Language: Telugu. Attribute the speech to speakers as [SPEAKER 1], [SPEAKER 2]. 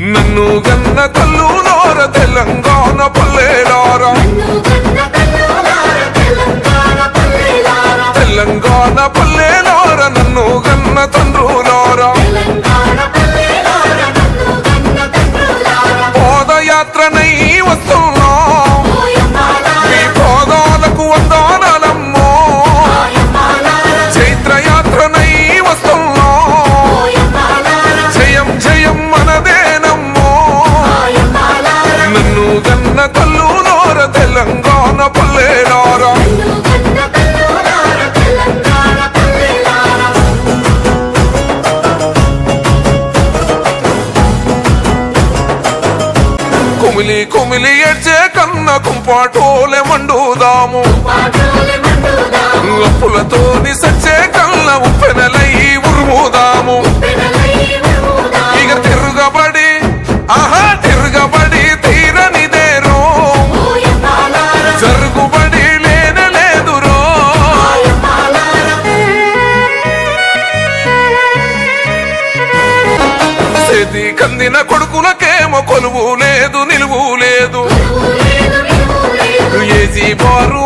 [SPEAKER 1] నన్ను గన్న కల్లు నోర తెలంగాణ పల్లెలారా. తెలంగాణ పల్లెలార నన్ను గన్న తండ్రులారా. పాదయాత్రనై వస్తున్నా. మీ పాదాలకు వందానమ్మో చైత్రయాత్రనై వస్తున్నా. తెలంగాణ పల్లెలారా? కుమిలి కుమిలి ఏడ్చే కన్న కుంపాటోలే మండుదాము. అప్పులతోని సచ్చే కళ్ళ ఉప్పెనలై ఉరుముదాము. ఇక తిరుగబడి ఆహా తిరుగబడి చేతి కందిన కొడుకులకేమో కొలువు లేదు నిలువు లేదు. ఏసీ బారు